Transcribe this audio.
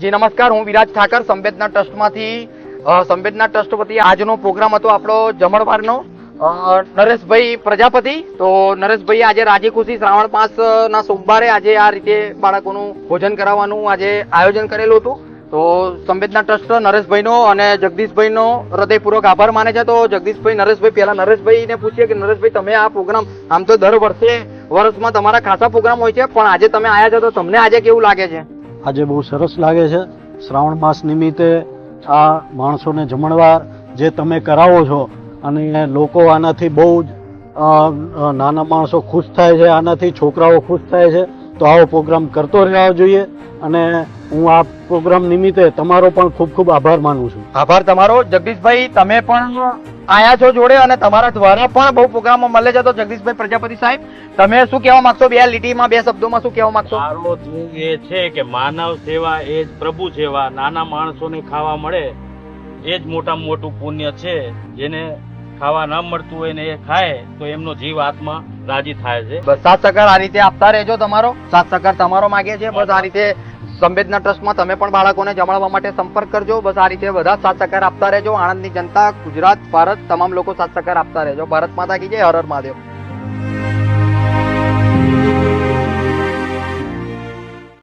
જી, નમસ્કાર. હું વિરાજ ઠાકર, સંવેદના ટ્રસ્ટમાંથી સંવેદના ટ્રસ્ટ વતી આજનો પ્રોગ્રામ હતો આપણો જમણવારનો. નરેશભાઈ પ્રજાપતિ. તો નરેશભાઈ આજે રાજી ખુશી શ્રાવણ માસ ના સોમવારે આજે આ રીતે બાળકોનું ભોજન કરાવવાનું આજે આયોજન કરેલું હતું. તો સંવેદના ટ્રસ્ટ નરેશભાઈનો અને જગદીશભાઈનો હૃદયપૂર્વક આભાર માને છે. તો જગદીશભાઈ, નરેશભાઈ, પહેલા નરેશભાઈને પૂછીએ કે, નરેશભાઈ, તમે આ પ્રોગ્રામ, આમ તો દર વર્ષે વર્ષમાં તમારા ખાસા પ્રોગ્રામ હોય છે, પણ આજે તમે આવ્યા છો તો તમને આજે કેવું લાગે છે? આજે બહુ સરસ લાગે છે. શ્રાવણ માસ નિમિત્તે આ માણસોને જમણવાર જે તમે કરાવો છો અને લોકો આનાથી બહુ જ નાના માણસો ખુશ થાય છે, આનાથી છોકરાઓ ખુશ થાય છે. તો આવો પ્રોગ્રામ કરતો રહેવો જોઈએ અને હું આ પ્રોગ્રામ નિમિત્તે તમારો પણ ખૂબ ખૂબ આભાર માનું છું. આભાર તમારો. જગદીશભાઈ તમે પણ આયા છો જોડે અને તમારા દ્વારા પણ બહુ પ્રોગ્રામો મળે છે. તો જગદીશભાઈ પ્રજાપતિ સાહેબ તમે શું કહેવા માંગશો? બે લીટીમાં બે શબ્દોમાં શું કહેવા માંગશો? મારો ધ્યેય એ છે કે માનવ સેવા એ જ પ્રભુ સેવા નાના માણસોને ખાવા મળે. એ જ મોટામાં મોટું પુણ્ય છે જેને ખાવા ન મળતું હોય ને એ ખાય તો એમનો જીવ આત્મા રાજી થાય છે. બસ સાત સકાર આ રીતે આપતા રહેજો તમારો. સાત સકાર તમારો માગે છે. બસ આ રીતે સંવેદના ટ્રસ્ટમાં તમે પણ બાળકોને જમાડવા માટે સંપર્ક કરજો. બસ આ રીતે બધા સાત સહકાર આપતા રહેજો. આણંદની જનતા ગુજરાત ભારત તમામ લોકો સાત સહકાર આપતા રહેજો. ભારત માતા કી જય હર હર મહાદેવ.